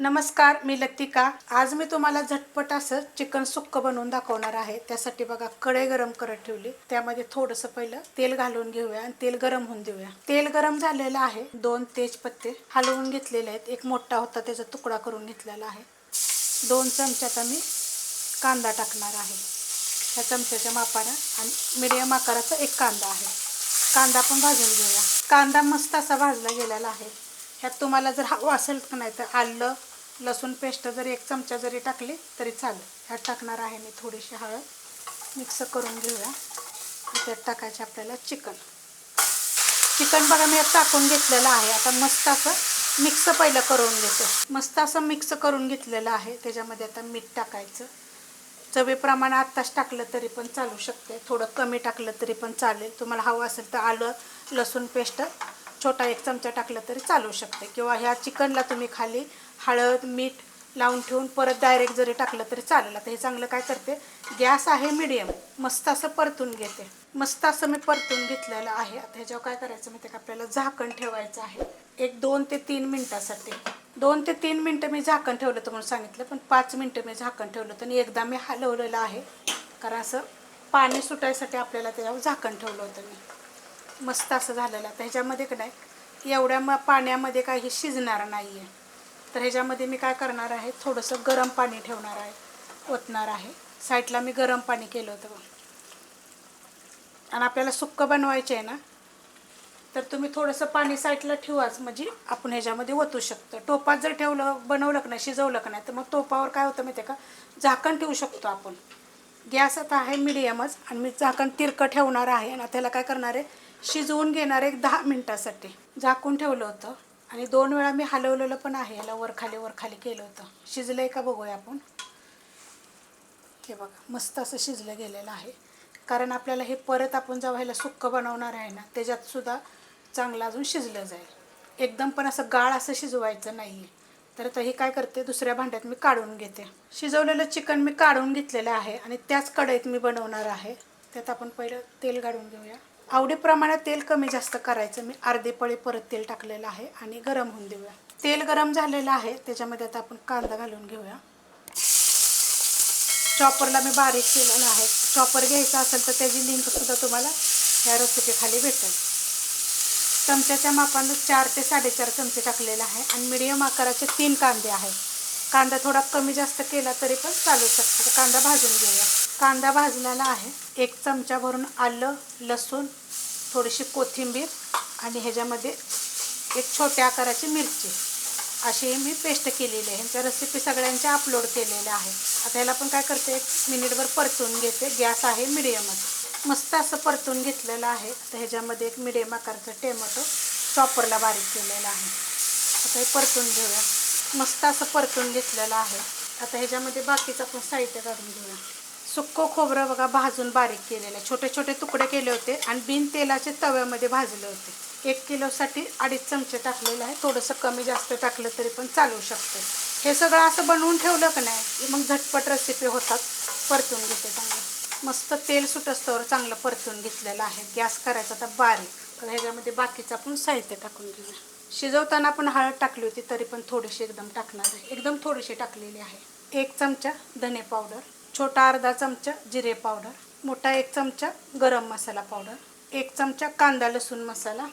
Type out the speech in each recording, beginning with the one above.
नमस्कार मी लतिका. आज मी तुम्हाला झटपट असं चिकन सुक्क बनवून दाखवणार आहे. त्यासाठी बघा कढई गरम करत ठेवली. त्यामध्ये थोडंसं पहिलं तेल घालून घेऊया आणि तेल गरम होऊन देऊया. तेल गरम झालेलं आहे. दोन तेजपत्ते हलवून घेतलेले आहेत. एक मोठा होता त्याचा तुकडा करून घेतलेला आहे. दोन चमच्यात मी कांदा टाकणार आहे. ह्या चमच्याच्या मापानं आणि मिडियम आकाराचा एक कांदा आहे. कांदा पण भाजून घेऊया. कांदा मस्त असा भाजला गेलेला आहे. ह्यात तुम्हाला जर हवं असेल तर नाही तर आलं लसूण पेस्ट जरी एक चमचा जरी टाकली तरी चालेल. ह्यात टाकणार आहे मी थोडीशी हळद. मिक्स करून घेऊया. त्यात टाकायचे आपल्याला चिकन. चिकन बघा मी यात टाकून घेतलेलं आहे. आता मस्त असं मिक्स पहिलं करून घेतो. मस्त असं मिक्स करून घेतलेलं आहे. त्याच्यामध्ये आता मीठ टाकायचं. चवीप्रमाणे आत्ताच टाकलं तरी पण चालू शकते. थोडं कमी टाकलं तरी पण चालेल. तुम्हाला हवं असेल तर आलं लसूण पेस्ट छोटा एक चमचा टाकलं तरी चालू शकते. किंवा ह्या चिकनला तुम्ही खाली हळद मीठ लावून ठेवून परत डायरेक्ट जरी टाकलं तरी चालेल. आता हे चांगलं काय करते? गॅस आहे मिडियम मस्त असं परतून घेते. मस्त असं मी परतून घेतलेलं आहे. आता ह्याच्यावर काय करायचं माहिती का? आपल्याला झाकण ठेवायचं आहे. एक दोन ते तीन मिनटासाठी. दोन ते तीन मिनटं मी झाकण ठेवलं होतं म्हणून सांगितलं. पण पाच मिनटं मी झाकण ठेवलं होतं आणि एकदा मी हलवलेलं आहे. कारण असं पाणी सुटायसाठी आपल्याला त्याच्यावर झाकण ठेवलं होतं मी. मस्त असं झालेलं. आहे ह्याच्यामध्ये का नाही एवढ्या म पाण्यामध्ये काही शिजणार नाही आहे तर ह्याच्यामध्ये मी काय करणार आहे थोडंसं गरम पाणी ठेवणार आहे ओतणार आहे. साईडला मी गरम पाणी केलं होतं आणि आपल्याला सुक्कं बनवायचे आहे ना तर तुम्ही थोडंसं पाणी साईडला ठेवाच. म्हणजे आपण ह्याच्यामध्ये ओतू शकतो. टोपात जर ठेवलं बनवलं का नाही शिजवलं का नाही तर मग टोपावर काय होतं माहिती आहे का झाकण ठेवू शकतो आपण. गॅस आता आहे मिडियमच आणि मी झाकण तिरकं ठेवणार आहे आणि त्याला काय करणार आहे शिजवून घेणार एक दहा मिनटासाठी. झाकून ठेवलं होतं. आणि दोन वेळा मी हलवलेलं पण आहे. याला वरखाली वरखाली केलं होतं. शिजलं आहे का बघूया आपण. हे बघा मस्त असं शिजलं गेलेलं आहे. कारण आपल्याला हे परत आपण जेव्हा ह्याला सुक्कं बनवणार आहे ना त्याच्यात सुद्धा चांगलं अजून शिजलं जाईल. एकदम पण असं गाळ असं शिजवायचं नाही आहे तर आता हे काय करते? दुसऱ्या भांड्यात मी काढून घेते. शिजवलेलं चिकन मी काढून घेतलेलं आहे. आणि त्याच कढईत मी बनवणार आहे. त्यात आपण पहिलं तेल काढून घेऊया. आवडीप्रमाणे तेल कमी जास्त करायचं. मी अर्धे पळी परत तेल टाकलेलं आहे आणि गरम होऊन देऊया. तेल गरम झालेलं आहे. त्याच्यामध्ये आता आपण कांदा घालून घेऊया. चॉपरला मी बारीक केलेलं आहे. चॉपर घ्यायचा असेल तर त्याची लिंकसुद्धा तुम्हाला ह्या रेसिपीखाली भेटेल. चमच्याच्या मापानं चार ते साडेचार चमचे टाकलेले आहे. आणि मिडियम आकाराचे तीन कांदे आहेत. कांदा थोडा कमी जास्त केला तरी पण चालू शकतो. तर कांदा भाजून घेऊया. कांदा भाजलेला आहे. एक चमचा भरून आलं लसूण थोडीशी कोथिंबीर आणि ह्याच्यामध्ये एक छोट्या आकाराची मिरची. अशी मी पेस्ट केलेली आहे. ह्यांच्या रेसिपी सगळ्यांच्या अपलोड केलेल्या आहे आता ह्याला पण काय करते एक मिनिटभर परतून घेते. गॅस आहे मिडियमच मस्त असं परतून घेतलेलं आहे. आता ह्याच्यामध्ये एक मिडियम आकाराचं टेमॅटो चॉपरला बारीक केलेलं आहे. आता हे परतून घेऊया. मस्त असं परतून घेतलेलं आहे. आता ह्याच्यामध्ये बाकीचं आपण साहित्य काढून घेऊया. सुक्कं खोबरं बघा भाजून बारीक केलेलं आहे. छोटे छोटे तुकडे केले होते आणि बिन तेलाचे तव्यामध्ये भाजले होते. एक किलोसाठी अडीच चमचे टाकलेले आहे. थोडंसं कमी जास्त टाकलं तरी पण चालू शकते. हे सगळं असं बनवून ठेवलं का नाही? की मग झटपट रेसिपी होतात. परतून घेते चांगलं. मस्त तेल सुटस्तवर चांगलं परतून घेतलेलं आहे. गॅस करायचा आता बारीक. तर ह्याच्यामध्ये बाकीचं आपण साहित्य टाकून घेऊया. शिजवताना आपण हळद टाकली होती तरी पण थोडीशी एकदम टाकणार आहे. एकदम थोडीशी टाकलेली आहे. एक चमचा धने पावडर छोटा अर्धा चमचा जिरे पावडर मोठा एक चमचा गरम मसाला पावडर एक चमचा कांदा लसूण मसाला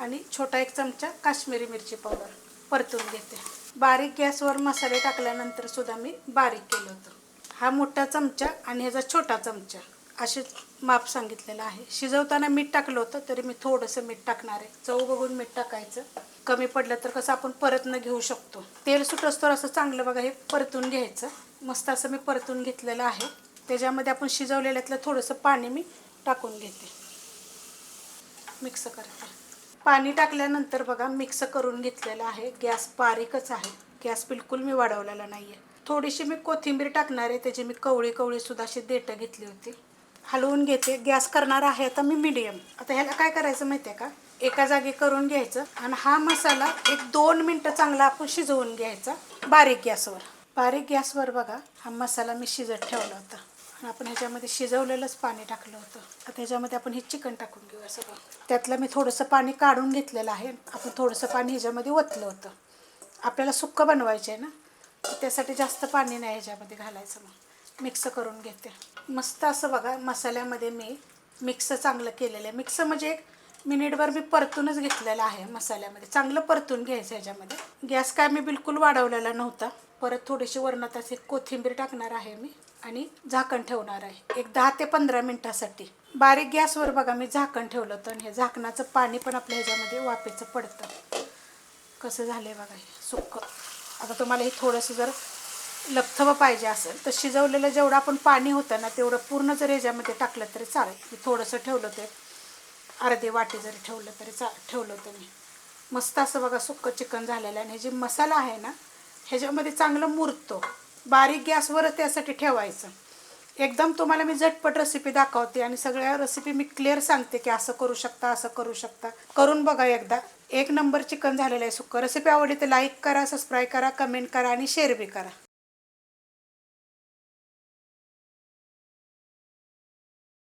आणि छोटा एक चमचा काश्मीरी मिरची पावडर परतून घेते. बारीक गॅसवर मसाले टाकल्यानंतर सुद्धा मी बारीक केलं होतं. हा मोठा चमचा आणि ह्याचा छोटा चमचा. असे माप सांगितलेलं आहे. शिजवताना मीठ टाकलं होतं तरी मी थोडंसं मीठ टाकणार आहे. चव बघून मीठ टाकायचं. कमी पडलं तर कसं आपण परतनं घेऊ शकतो. तेल सुटस्तोर असं चांगलं बघा हे परतून घ्यायचं. मस्त असं मी परतून घेतलेलं आहे. त्याच्यामध्ये आपण शिजवलेल्यातलं थोडंसं पाणी मी टाकून घेते. मिक्स करते. पाणी टाकल्यानंतर बघा मिक्स करून घेतलेलं आहे. गॅस बारीकच आहे. गॅस बिलकुल मी वाढवलेला नाही आहे थोडीशी मी कोथिंबीर टाकणार आहे. त्याची मी कवळी कवळीसुद्धा अशी देटं घेतली होती. हलवून घेते. गॅस करणार आहे आता मी मिडियम. आता ह्याला काय करायचं माहिती आहे का? एका जागी करून घ्यायचं आणि हा मसाला एक दोन मिनटं चांगला आपण शिजवून घ्यायचा बारीक गॅसवर. बारीक गॅसवर बघा हा मसाला मी शिजत ठेवला होता. आणि आपण ह्याच्यामध्ये शिजवलेलंच पाणी टाकलं होतं. आता ह्याच्यामध्ये आपण हे चिकन टाकून घेऊया सगळं त्यातलं मी थोडंसं पाणी काढून घेतलेलं आहे. आपण थोडंसं पाणी ह्याच्यामध्ये ओतलं होतं. आपल्याला सुक्कं बनवायचं आहे ना त्यासाठी जास्त पाणी नाही ह्याच्यामध्ये घालायचं मग. मिक्स करून घेते. मस्त असं बघा मसाल्यामध्ये मी मिक्स चांगलं केलेलं आहे. मिक्स म्हणजे एक मिनिटभर मी परतूनच घेतलेलं आहे मसाल्यामध्ये. चांगलं परतून घ्यायचं ह्याच्यामध्ये. गॅस काय मी बिलकुल वाढवलेला नव्हता. परत थोडीशी वरणात असे कोथिंबीर टाकणार आहे मी आणि झाकण ठेवणार आहे. एक दहा ते पंधरा मिनटासाठी. बारीक गॅसवर बघा मी झाकण ठेवलं होतं आणि हे झाकणाचं पाणी पण आपल्या ह्याच्यामध्ये वापेचं पडतं. कसं झालं आहे बघा हे सुक्क. आता तुम्हाला हे थोडंसं जर लपथबं पाहिजे असेल तर शिजवलेलं जेवढं आपण पाणी होतं ना तेवढं पूर्ण जर ह्याच्यामध्ये टाकलं तरी चालेल. मी थोडंसं ठेवलं ते अर्धे वाटी जरी ठेवलं तरी चा ठेवलं होतं मी. मस्त असं बघा सुक्कं चिकन झालेलं आहे. आणि हे जे मसाला आहे ना ह्याच्यामध्ये चांगलं मुरतो. बारीक गॅसवर त्यासाठी ठेवायचं. एकदम तुम्हाला मी झटपट रेसिपी दाखवते आणि सगळ्या रेसिपी मी क्लिअर सांगते की असं करू शकता असं करू शकता. करून बघा एकदा. एक नंबर चिकन झालेलं आहे सुक्क. रेसिपी आवडली तर लाईक करा सबस्क्राईब करा कमेंट करा आणि शेअर बी करा.